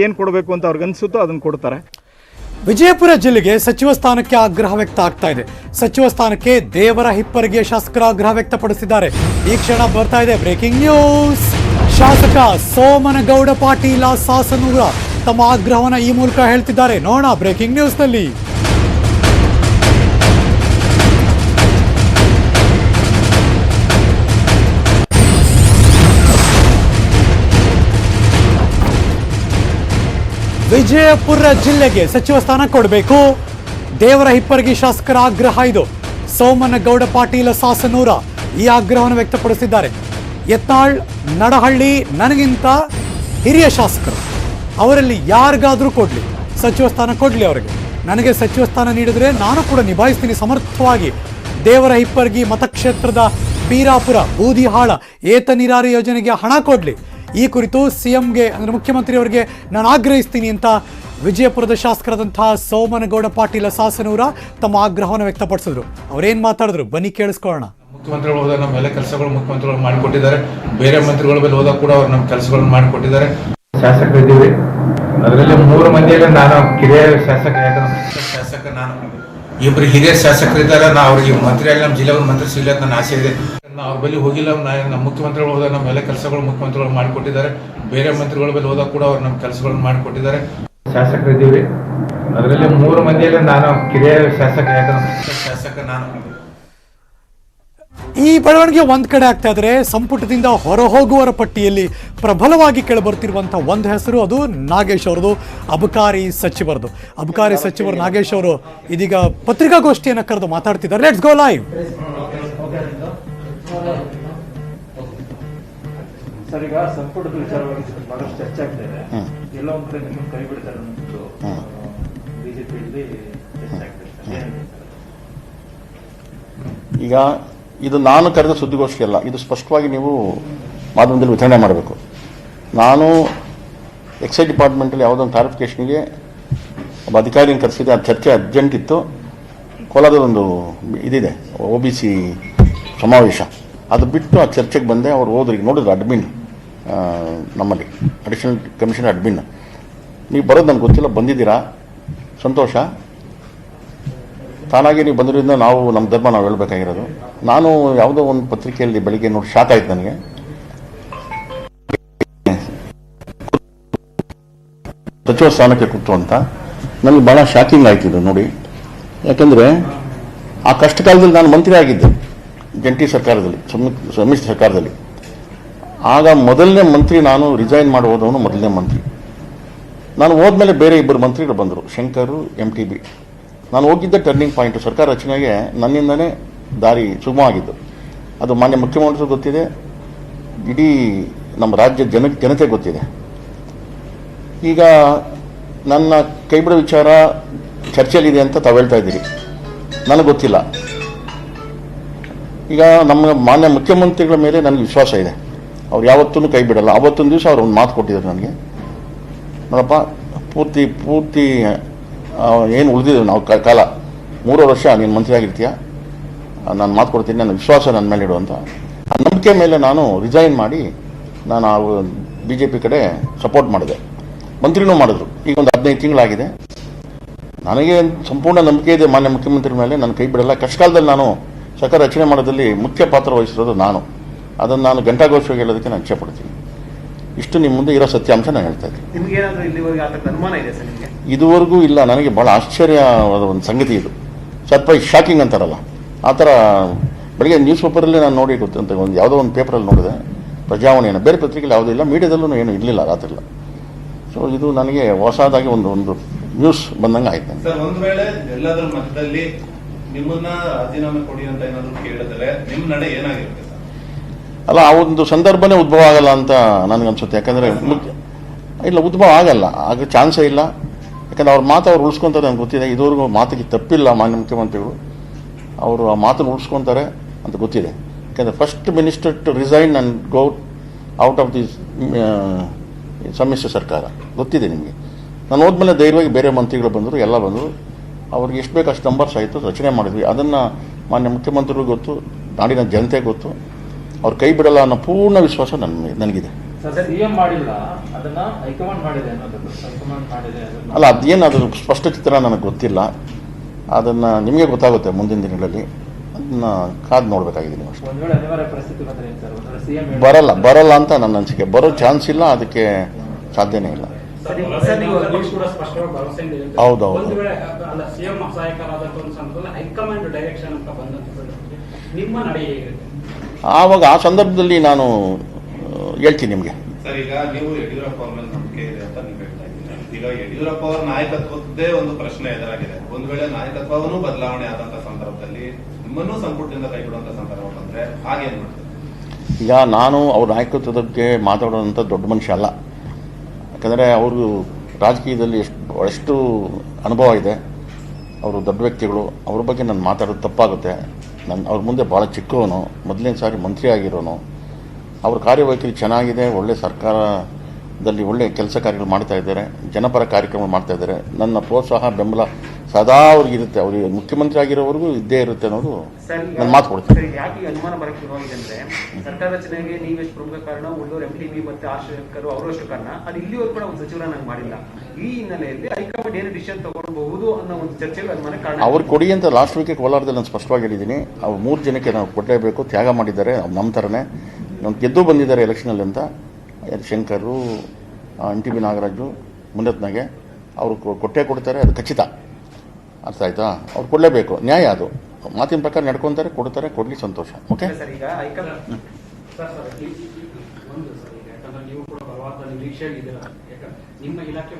ಏನು ಕೊಡಬೇಕು ಅಂತ ಅವ್ರಿಗೆ ಅನ್ಸುತ್ತೋ ಅದನ್ನ ಕೊಡ್ತಾರೆ. ವಿಜಯಪುರ ಜಿಲ್ಲೆಗೆ ಸಚಿವ ಸ್ಥಾನಕ್ಕೆ ಆಗ್ರಹ ವ್ಯಕ್ತ ಆಗ್ತಾ ಇದೆ. ಸಚಿವ ಸ್ಥಾನಕ್ಕೆ ದೇವರ ಹಿಪ್ಪರಿಗೆ ಶಾಸಕರ ಆಗ್ರಹ ವ್ಯಕ್ತಪಡಿಸಿದ್ದಾರೆ. ಈ ಕ್ಷಣ ಬರ್ತಾ ಇದೆ ಬ್ರೇಕಿಂಗ್ ನ್ಯೂಸ್. ಶಾಸಕ ಸೋಮನಗೌಡ ಪಾಟೀಲ, ಸಾಸನೂರ ತಮ್ಮ ಆಗ್ರಹವನ್ನ ಈ ಮೂಲಕ ಹೇಳ್ತಿದ್ದಾರೆ. ನೋಡೋಣ ಬ್ರೇಕಿಂಗ್ ನ್ಯೂಸ್ನಲ್ಲಿ. ವಿಜಯಪುರ ಜಿಲ್ಲೆಗೆ ಸಚಿವ ಸ್ಥಾನ ಕೊಡಬೇಕು. ದೇವರ ಹಿಪ್ಪರಗಿ ಶಾಸಕರ ಆಗ್ರಹ ಇದು. ಸೋಮನಗೌಡ ಪಾಟೀಲ ಸಾಸನೂರ ಈ ಆಗ್ರಹವನ್ನು ವ್ಯಕ್ತಪಡಿಸಿದ್ದಾರೆ. ಯತ್ನಾಳ್, ನಡಹಳ್ಳಿ ನನಗಿಂತ ಹಿರಿಯ ಶಾಸಕರು. ಅವರಲ್ಲಿ ಯಾರಿಗಾದರೂ ಕೊಡಲಿ. ಸಚಿವ ಸ್ಥಾನ ಕೊಡಲಿ ಅವರಿಗೆ. ನನಗೆ ಸಚಿವ ಸ್ಥಾನ ನೀಡಿದರೆ ನಾನು ಕೂಡ ನಿಭಾಯಿಸ್ತೀನಿ ಸಮರ್ಥವಾಗಿ. ದೇವರ ಹಿಪ್ಪರ್ಗಿ ಮತಕ್ಷೇತ್ರದ ಪೀರಾಪುರ ಬೂದಿಹಾಳ ಏತ ನೀರಾವರಿ ಯೋಜನೆಗೆ ಹಣ ಕೊಡಲಿ. ಈ ಕುರಿತು ಸಿಎಂಗೆ ಅಂದರೆ ಮುಖ್ಯಮಂತ್ರಿಯವರಿಗೆ ನಾನು ಆಗ್ರಹಿಸ್ತೀನಿ ಅಂತ ವಿಜಯಪುರದ ಶಾಸಕರಾದಂತಹ ಸೋಮನಗೌಡ ಪಾಟೀಲ ಸಾಸನೂರ ತಮ್ಮ ಆಗ್ರಹವನ್ನು ವ್ಯಕ್ತಪಡಿಸಿದ್ರು. ಅವರೇನು ಮಾತಾಡಿದ್ರು? ಬನ್ನಿ ಕೇಳಿಸ್ಕೊಳ್ಳೋಣ. ಮುಖ್ಯಮಂತ್ರಿಗಳು ಹೋದಾಗ ನಮ್ಮ ಎಲ್ಲ ಕೆಲಸಗಳು ಮುಖ್ಯಮಂತ್ರಿಗಳು ಮಾಡಿಕೊಟ್ಟಿದ್ದಾರೆ. ಬೇರೆ ಮಂತ್ರಿಗಳ ಮೇಲೆ ಹೋದಾಗ ಕೂಡ ಅವ್ರು ನಮ್ಮ ಕೆಲಸಗಳನ್ನು ಮಾಡಿಕೊಟ್ಟಿದ್ದಾರೆ. ಶಾಸಕರಿದ್ದೀವಿ ಅದರಲ್ಲಿ ಮೂರು ಮಂದಿಯಲ್ಲಿ ನಾನು ಕಿರಿಯ ಶಾಸಕ ಶಾಸಕ ನಾನು. ಇಬ್ಬರು ಹಿರಿಯ ಶಾಸಕರಿದ್ದಾರೆ. ನಾ ಅವ್ರಿಗೆ ಮಂತ್ರಿಯಾಗಿ ನಮ್ಮ ಜಿಲ್ಲೆ ಮಂತ್ರಿ ಸಿಗಲಿ ಅಂತ ನನ್ನ ಆಸೆ ಇದೆ. ನಾ ಅವ್ರ ಬಳಿ ಹೋಗಿಲ್ಲ ನಾ ನಮ್ಮ ಮುಖ್ಯಮಂತ್ರಿಗಳು ಹೋದಾಗ ನಮ್ಮ ಎಲ್ಲ ಕೆಲಸಗಳು ಮುಖ್ಯಮಂತ್ರಿಗಳು ಮಾಡಿಕೊಟ್ಟಿದ್ದಾರೆ. ಬೇರೆ ಮಂತ್ರಿಗಳ ಮೇಲೆ ಹೋದಾಗ ಕೂಡ ಅವ್ರು ನಮ್ಮ ಕೆಲಸಗಳನ್ನು ಮಾಡಿಕೊಟ್ಟಿದ್ದಾರೆ. ಶಾಸಕರಿದ್ದೀವಿ ಅದರಲ್ಲಿ ಮೂರು ಮಂದಿಯಲ್ಲಿ ನಾನು ಕಿರಿಯ ಶಾಸಕ ಶಾಸಕ ನಾನು. ಈ ಬೆಳವಣಿಗೆ ಒಂದ್ ಕಡೆ ಆಗ್ತಾ ಇದ್ರೆ ಸಂಪುಟದಿಂದ ಹೊರಹೋಗುವವರ ಪಟ್ಟಿಯಲ್ಲಿ ಪ್ರಬಲವಾಗಿ ಕೇಳಿಬರ್ತಿರುವಂತಹ ಒಂದು ಹೆಸರು ಅದು ನಾಗೇಶ್ ಅವರದು ಅಬಕಾರಿ ಸಚಿವರದು ಅಬಕಾರಿ ಸಚಿವರು ನಾಗೇಶ್ ಅವರು ಇದೀಗ ಪತ್ರಿಕಾಗೋಷ್ಠಿಯನ್ನು ಕರೆದು ಮಾತಾಡ್ತಿದ್ದಾರೆ. ಲೆಟ್ಸ್ ಗೋ ಲೈವ್ ಸರ್ ಈಗ ಸಂಪುಟದ ವಿಚಾರವಾಗಿ ಬಹಳಷ್ಟು ಚರ್ಚೆ ಆಗ್ತಾ ಇದೆ ಎಲ್ಲ ಒಂದ್ ಕಡೆ ನಿಮ್ಮನ್ನು ಕೈ ಬಿಡ್ತಾರೆ ಅನ್ನೋದು ಬಿಜೆಪಿಯಲ್ಲಿ? ಈಗ ಇದು ನಾನು ಕರೆದ ಸುದ್ದಿಗೋಷ್ಠಿ ಅಲ್ಲ ಇದು ಸ್ಪಷ್ಟವಾಗಿ ನೀವು ಮಾಧ್ಯಮದಲ್ಲಿ ವಿತರಣೆ ಮಾಡಬೇಕು ನಾನು ಎಕ್ಸೈಸ್ ಡಿಪಾರ್ಟ್ಮೆಂಟಲ್ಲಿ ಯಾವುದೊಂದು ಕ್ಲಾರಿಫಿಕೇಷನ್ಗೆ ಒಬ್ಬ ಅಧಿಕಾರಿಯನ್ನು ಕರೆಸಿದೆ ಆ ಚರ್ಚೆ ಅರ್ಜೆಂಟ್ ಇತ್ತು ಕೋಲಾರದೊಂದು ಇದಿದೆ ಒ ಬಿ ಸಿ ಸಮಾವೇಶ ಅದು ಬಿಟ್ಟು ಆ ಚರ್ಚೆಗೆ ಬಂದೆ, ಅವ್ರು ಹೋದ್ರು. ನೋಡಿದ್ರು ಅಡ್ಮಿನ್ ನಮ್ಮಲ್ಲಿ ಅಡಿಷನಲ್ ಕಮಿಷನರ್ ಅಡ್ಮಿನ್ ನೀವು ಬರೋದು ನನಗೆ ಗೊತ್ತಿಲ್ಲ, ಬಂದಿದ್ದೀರಾ? ಸಂತೋಷ? ತಾನಾಗಿ ನೀವು ಬಂದಿರೋದ್ರಿಂದ ನಾವು, ನಮ್ಮ ಧರ್ಮ ನಾವು ಹೇಳಬೇಕಾಗಿರೋದು. ನಾನು ಯಾವುದೋ ಒಂದು ಪತ್ರಿಕೆಯಲ್ಲಿ ಬೆಳಿಗ್ಗೆ ನೋಡಿ ಶಾಕ್ ಆಯ್ತು ನನಗೆ. ಸಚಿವ ಸ್ಥಾನಕ್ಕೆ ಕೂತು ಅಂತ. ನನಗೆ ಭಾಳ ಶಾಕಿಂಗ್ ಆಯ್ತು ಇದು ನೋಡಿ. ಯಾಕಂದ್ರೆ, ಆ ಕಷ್ಟ ಕಾಲದಲ್ಲಿ ನಾನು ಮಂತ್ರಿ ಆಗಿದ್ದೆ ಜಂಟಿ ಸರ್ಕಾರದಲ್ಲಿ ಸಮ್ಮಿ- ಸಮ್ಮಿಶ್ರ ಸರ್ಕಾರದಲ್ಲಿ. ಆಗ ಮೊದಲನೇ ಮಂತ್ರಿ ನಾನು ರಿಸೈನ್ ಮಾಡಿ ಹೋದವನು ಮೊದಲನೇ ಮಂತ್ರಿ. ನಾನು ಹೋದ್ಮೇಲೆ ಬೇರೆ ಇಬ್ಬರು ಮಂತ್ರಿಗಳು ಬಂದರು, ಶಂಕರು ಎಂ ಟಿ ಬಿ ನಾನು ಹೋಗಿದ್ದೆ ಟರ್ನಿಂಗ್ ಪಾಯಿಂಟ್ ಸರ್ಕಾರ ರಚನೆಗೆ ನನ್ನಿಂದನೇ ದಾರಿ ಸುಗಮವಾಗಿದ್ದು ಅದು ಮಾನ್ಯ ಮುಖ್ಯಮಂತ್ರಿ ಗೊತ್ತಿದೆ, ಇಡೀ ನಮ್ಮ ರಾಜ್ಯ ಜನ ಜನತೆ ಗೊತ್ತಿದೆ. ಈಗ ನನ್ನ ಕೈಬಿಡೋ ವಿಚಾರ ಚರ್ಚೆಯಲ್ಲಿದೆ ಅಂತ ತಾವು ಹೇಳ್ತಾ ಇದ್ದೀರಿ. ನನಗೆ ಗೊತ್ತಿಲ್ಲ. ಈಗ ನಮ್ಮ ಮಾನ್ಯ ಮುಖ್ಯಮಂತ್ರಿಗಳ ಮೇಲೆ ನನಗೆ ವಿಶ್ವಾಸ ಇದೆ. ಅವ್ರು ಯಾವತ್ತೂ ಕೈ ಬಿಡಲ್ಲ. ಅವತ್ತೊಂದು ದಿವಸ ಅವ್ರು ಒಂದು ಮಾತು ಕೊಟ್ಟಿದ್ದಾರೆ ನನಗೆ. ನೋಡಪ್ಪ, ಪೂರ್ತಿ ಪೂರ್ತಿ ಏನು ಉಳಿದಿದೆ ನಾವು ಕಾಲ. ಮೂರು ವರ್ಷ ನೀನು ಮಂತ್ರಿ ಆಗಿರ್ತೀಯ? ನಾನು ಮಾತು ಕೊಡ್ತೀನಿ. ನನ್ನ ವಿಶ್ವಾಸ ನನ್ನ ಮೇಲೆ ಇಡು ಅಂತ. ಆ ನಂಬಿಕೆ ಮೇಲೆ ನಾನು ರಿಸೈನ್ ಮಾಡಿ ನಾನು ಆ ಬಿ ಜೆ ಪಿ ಕಡೆ ಸಪೋರ್ಟ್ ಮಾಡಿದೆ. ಮಂತ್ರಿನೂ ಮಾಡಿದ್ರು. ಈಗ ಒಂದು ಹದಿನೈದು ತಿಂಗಳಾಗಿದೆ. ನನಗೆ ಸಂಪೂರ್ಣ ನಂಬಿಕೆ ಇದೆ ಮಾನ್ಯ ಮುಖ್ಯಮಂತ್ರಿ ಮೇಲೆ. ನನ್ನ ಕೈ ಬಿಡಲ್ಲ. ಕಷ್ಟ ಕಾಲದಲ್ಲಿ ನಾನು ಸರ್ಕಾರ ರಚನೆ ಮಾಡೋದಲ್ಲಿ ಮುಖ್ಯ ಪಾತ್ರ ವಹಿಸಿರೋದು ನಾನು. ಅದನ್ನು ನಾನು ಗಂಟಾಘೋಷವಾಗಿ ಹೇಳೋದಕ್ಕೆ ನಾನು ಇಚ್ಛೆಪಡ್ತೀನಿ. ಇಷ್ಟು ನಿಮ್ಮ ಮುಂದೆ ಇರೋ ಸತ್ಯಾಂಶ ನಾನು ಹೇಳ್ತಾ ಇದ್ದೀನಿ. ನಿಮ್ಗೆ ಏನಾದ್ರೂ ಇಲ್ಲಿವರೆಗೆ ಅನುಮಾನ ಇದೆ ಸರ್ ನಿಮ್ಗೆ? ಇದುವರೆಗೂ ಇಲ್ಲ. ನನಗೆ ಬಹಳ ಆಶ್ಚರ್ಯವಾದ ಒಂದು ಸಂಗತಿ ಇದು. ಸರ್ಪ್ರೈಸ್ ಶಾಕಿಂಗ್ ಅಂತಾರಲ್ಲ ಆ ಥರ ಬೆಳಗ್ಗೆ ನ್ಯೂಸ್ ಪೇಪರಲ್ಲಿ ನಾನು ನೋಡಿ ಗೊತ್ತಂತ ಒಂದು ಯಾವುದೋ ಒಂದು ಪೇಪರಲ್ಲಿ ನೋಡಿದೆ. ಪ್ರಜಾವಾಣಿಯನ್ನು. ಬೇರೆ ಪತ್ರಿಕೆಯಲ್ಲಿ ಯಾವುದೂ ಇಲ್ಲ. ಮೀಡಿಯಾದಲ್ಲೂ ಏನು ಇರಲಿಲ್ಲ ರಾತ್ರಿಲ್ಲ. ಸೊ ಇದು ನನಗೆ ಹೊಸದಾಗಿ ಒಂದು ಒಂದು ನ್ಯೂಸ್ ಬಂದಂಗೆ ಆಯ್ತು. ನಿಮ್ಮನ್ನ ರಾಜೀನಾಮೆ ಕೊಡಿ ಅಂತ ಏನಾದ್ರು ಕೇಳಿದ್ರೆ ನಿಮ್ ನಡೆ ಏನಾಗಿರುತ್ತೆ ಅಲ್ಲ, ಆ ಒಂದು ಸಂದರ್ಭನೇ ಉದ್ಭವ ಆಗಲ್ಲ ಅಂತ ನನಗನ್ಸುತ್ತೆ. ಯಾಕಂದರೆ ಇಲ್ಲ, ಉದ್ಭವ ಆಗಲ್ಲ. ಆಗ ಚಾನ್ಸೇ ಇಲ್ಲ. ಯಾಕಂದ್ರೆ ಅವ್ರ ಮಾತು ಅವ್ರು ಉಳಿಸ್ಕೊಂತಾರೆ ನನಗೆ ಗೊತ್ತಿದೆ. ಇದುವರೆಗೂ ಮಾತಿಗೆ ತಪ್ಪಿಲ್ಲ ಮಾನ್ಯ ಮುಖ್ಯಮಂತ್ರಿಗಳು. ಅವರು ಆ ಮಾತನ್ನು ಉಳಿಸ್ಕೊಂತಾರೆ ಅಂತ ಗೊತ್ತಿದೆ. ಯಾಕಂದ್ರೆ first minister to resign and go out of the ಸಮ್ಮಿಶ್ರ ಸರ್ಕಾರ. ಗೊತ್ತಿದೆ ನಿಮಗೆ. ನಾನು ಹೋದ್ಮೇಲೆ ಧೈರ್ಯವಾಗಿ ಬೇರೆ ಮಂತ್ರಿಗಳು ಬಂದರು, ಎಲ್ಲ ಬಂದರು. ಅವ್ರಿಗೆ ಎಷ್ಟು ಬೇಕು ಅಷ್ಟು ನಂಬರ್ಸ್ ಆಯಿತು ರಚನೆ ಮಾಡಿದ್ವಿ. ಅದನ್ನು ಮಾನ್ಯ ಮುಖ್ಯಮಂತ್ರಿಗೂ ಗೊತ್ತು ನಾಡಿನ ಜನತೆ ಗೊತ್ತು. ಅವ್ರು ಕೈ ಬಿಡಲ್ಲ ಅನ್ನೋ ಪೂರ್ಣ ವಿಶ್ವಾಸ ನನ್ನ ನನಗಿದೆ. ಅಲ್ಲ ಅದೇನು ಅದು ಸ್ಪಷ್ಟ ಚಿತ್ರ ನನಗೆ ಗೊತ್ತಿಲ್ಲ. ಅದನ್ನು ನಿಮಗೆ ಗೊತ್ತಾಗುತ್ತೆ ಮುಂದಿನ ದಿನಗಳಲ್ಲಿ. ಅದನ್ನ ಕಾದು ನೋಡಬೇಕಾಗಿದೆ ನೀವು ಅಷ್ಟೇ. ಬರಲ್ಲ ಬರಲ್ಲ ಅಂತ ನನ್ನ ಅನಿಸಿಕೆ. ಬರೋ ಚಾನ್ಸ್ ಇಲ್ಲ ಅದಕ್ಕೆ ಸಾಧ್ಯನೇ ಇಲ್ಲ. ಆವಾಗ ಆ ಸಂದರ್ಭದಲ್ಲಿ ನಾನು ಹೇಳ್ತೀನಿ ನಿಮಗೆ. ಸರ್ ಈಗ ನೀವು ಯಡಿಯೂರಪ್ಪ ಅವ್ರ ಮೇಲೆ ನಂಬಿಕೆ ಇದೆ ಅಂತ ನೀವು ಹೇಳ್ತಾ ಇದ್ದೀರಾ? ಈಗ ಯಡಿಯೂರಪ್ಪ ಅವರ ನಾಯಕತ್ವದ್ದೇ ಒಂದು ಪ್ರಶ್ನೆ ಎದುರಾಗಿದೆ. ಒಂದು ವೇಳೆ ನಾಯಕತ್ವವನ್ನು ಬದಲಾವಣೆ ಆದಂತ ಸಂದರ್ಭದಲ್ಲಿ ನಿಮ್ಮನ್ನೂ ಸಂಪುಟದಿಂದ ಕೈಬಿಡುವಂತ ಸಂದರ್ಭ ಬಂದ್ರೆ ಹಾಗೇನ್ ಮಾಡ್ತಾರೆ? ಈಗ ನಾನು ಅವ್ರ ನಾಯಕತ್ವದ ಬಗ್ಗೆ ಮಾತಾಡೋದಂತ ದೊಡ್ಡ ಮನುಷ್ಯ ಅಲ್ಲ. ಯಾಕಂದರೆ ಅವರು ರಾಜಕೀಯದಲ್ಲಿ ಎಷ್ಟು ಎಷ್ಟು ಅನುಭವ ಇದೆ. ಅವರು ದೊಡ್ಡ ವ್ಯಕ್ತಿಗಳು. ಅವ್ರ ಬಗ್ಗೆ ನಾನು ಮಾತಾಡೋದು ತಪ್ಪಾಗುತ್ತೆ. ನನ್ನ ಅವ್ರ ಮುಂದೆ ಭಾಳ ಚಿಕ್ಕವನು. ಮೊದಲನೇ ಸಾರಿ ಮಂತ್ರಿ ಆಗಿರೋನು. ಅವ್ರ ಕಾರ್ಯವೈಖರಿ ಚೆನ್ನಾಗಿದೆ. ಒಳ್ಳೆ ಸರ್ಕಾರದಲ್ಲಿ ಒಳ್ಳೆ ಕೆಲಸ ಕಾರ್ಯಗಳು ಮಾಡ್ತಾ ಇದ್ದಾರೆ. ಜನಪರ ಕಾರ್ಯಕ್ರಮ ಮಾಡ್ತಾ ಇದ್ದಾರೆ. ನನ್ನ ಪ್ರೋತ್ಸಾಹ, ಬೆಂಬಲ ಸದಾ ಅವ್ರಿಗಿರುತ್ತೆ ಅವ್ರಿಗೆ ಮುಖ್ಯಮಂತ್ರಿ ಆಗಿರೋವರೆಗೂ ಇದ್ದೇ ಇರುತ್ತೆ ಅನ್ನೋದು ನಾನು ಮಾತು ಕೊಡ್ತೀನಿ. ಯಾಕೆ ಅನುಮಾನ ಬರಕ್ಕೆ ಶುರುವಾಗಿದೆ ಅಂದ್ರೆ ಸರ್ಕಾರ ರಚನೆಗೆ ನೀವೆಷ್ಟು ಪ್ರಮುಖ ಕಾರಣ ಉಳ್ಳೂರು ಎಂ ಟಿ ಬಿ ಮತ್ತೆ ಆಶ್ರಯಕರು ಅವರು ಅಷ್ಟು ಕಾರಣ. ಅದು ಇಲ್ಲಿವರೆಗೂ ಕೂಡ ಒಂದು ಸಚಿವರ ನಂಗೆ ಮಾಡಿಲ್ಲ. ಈ ಹಿನ್ನೆಲೆಯಲ್ಲಿ ಹೈಕಮಾಂಡ್ ಏನು ಡಿಸಿಷನ್ ತಗೊಳ್ಬಹುದು ಅನ್ನೋ ಒಂದು ಚರ್ಚೆಗೆ ಅನುಮಾನ ಕಾರಣ ಅವ್ರು ಕೊಡಿ ಅಂತ ಲಾಸ್ಟ್ ವೀಕ್ ಕೋಲಾರದಲ್ಲಿ ನಾನು ಸ್ಪಷ್ಟವಾಗಿ ಹೇಳಿದ್ದೀನಿ. ಅವ್ರು ಮೂರು ಜನಕ್ಕೆ ನಾವು ಕೊಡಲೇಬೇಕು ತ್ಯಾಗ ಮಾಡಿದ್ದಾರೆ. ಅವ್ರು ನಮ್ಮ ಥರನೇ ನಮ್ಮ ಗೆದ್ದು ಬಂದಿದ್ದಾರೆ ಎಲೆಕ್ಷನಲ್ಲಿ ಅಂತ. Shankar N T B Nagaraju ಮುನ್ನತ್ನಾಗೆ. ಅವರು ಕೊಟ್ಟೇ ಕೊಡ್ತಾರೆ. ಅದು ಖಚಿತ. ಅರ್ಥ ಆಯ್ತಾ? ಅವ್ರು ಕೊಡಲೇಬೇಕು. ನ್ಯಾಯ ಅದು. ಮಾತಿನ ಪ್ರಕಾರ ನಡ್ಕೊತಾರೆ, ಕೊಡ್ತಾರೆ, ಕೊಡಲಿ ಸಂತೋಷ. ಓಕೆ ನಿಮ್ಮ ಇಲಾಖೆ